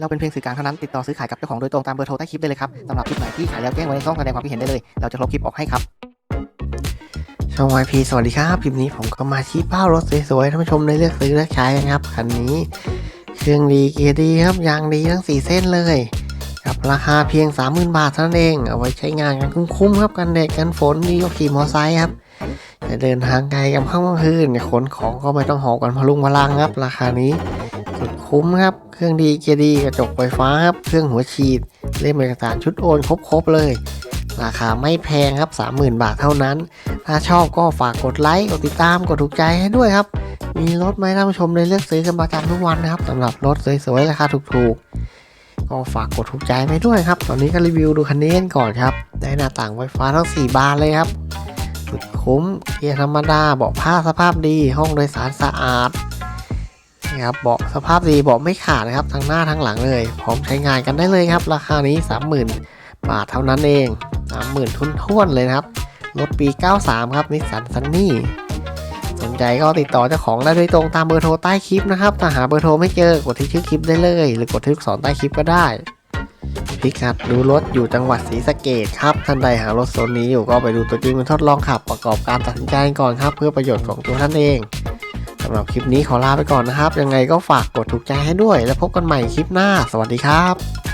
เราเป็นเพียงสื่อกลางเท่านั้นติดต่อซื้อขายกับเจ้าของโดยตรงตามเบอร์โทรใต้คลิปได้เลยครับสำหรับคลิปไหนที่ขายแล้วแจ้งไว้ในช่องแสดงความคิดเห็นได้เลย เราจะลบคลิปออกให้ครับช่อง YP สวัสดีครับคลิปนี้ผมก็มาชี้เป้ารถสวยๆท่านผู้ชมได้เลือกซื้อเลือกใช้กันครับคันนี้เครื่องดีเกียร์ดีครับยางดีทั้ง 4 เส้นเลยกับราคาเพียง 30,000 บาทเท่านั้นเอง เอาไว้ใช้งานกันคุ้มๆครับกันแดดกันฝนดีกว่าขี่มอเตอร์ไซค์ครับจะเดินทางไกลกับข้างคืนเนี่ยขนของก็ไม่ต้องหอบกันพลุงพลังครับ ราคานี้ สุดคุ้มครับ เครื่องดีเกียร์ดีกระจกไฟฟ้าครับ เครื่องหัวฉีด เล่มเอกสารชุดโอนครบๆเลย ราคาไม่แพงครับ 30,000 บาทเท่านั้น ถ้าชอบก็ฝากกดไลค์ กดติดตาม กดถูกใจให้ด้วยครับ มีรถไหมท่านผู้ชมได้เลือกซื้อกันประจำทุกวันนะครับสำหรับรถสวยๆราคาถูกๆ ก็ฝากกดถูกใจไปด้วยครับ ตอนนี้ก็รีวิวดูคันนี้กันก่อนครับ ได้หน้าต่างไฟฟ้าทั้ง 4 บานเลยครับ สุดคุ้มเกียร์ธรรมดาเบาะผ้าสภาพดี ห้องโดยสารสะอาด ครับเบาะสภาพดีเบาะไม่ขาดนะครับทั้งหน้าทั้งหลังเลย พร้อมใช้งานกันได้เลยครับ ราคานี้ 30,000 บาทเท่านั้นเอง 30,000ทุนท้วนเลยนะครับรถปี 93 ครับนิสสันซันนี่สนใจก็ติดต่อเจ้าของได้โดยตรงตามเบอร์โทรใต้คลิปนะครับถ้าหาเบอร์โทรไม่เจอกดที่ชื่อคลิปได้เลย หรือกดที่ลูกศรใต้คลิปก็ได้พิกัดดูรถอยู่จังหวัดศรีสะเกดครับ ท่านใดหารถโซนนี้อยู่ก็ไปดูตัวจริงมาทดลองขับประกอบการตัดสินใจก่อนครับ เพื่อประโยชน์ของตัวท่านเองำหรับคลิปนี้ขอลาไปก่อนนะครับ ยังไงก็ฝากกดถูกใจให้ด้วย แล้วพบกันใหม่คลิปหน้า สวัสดีครับ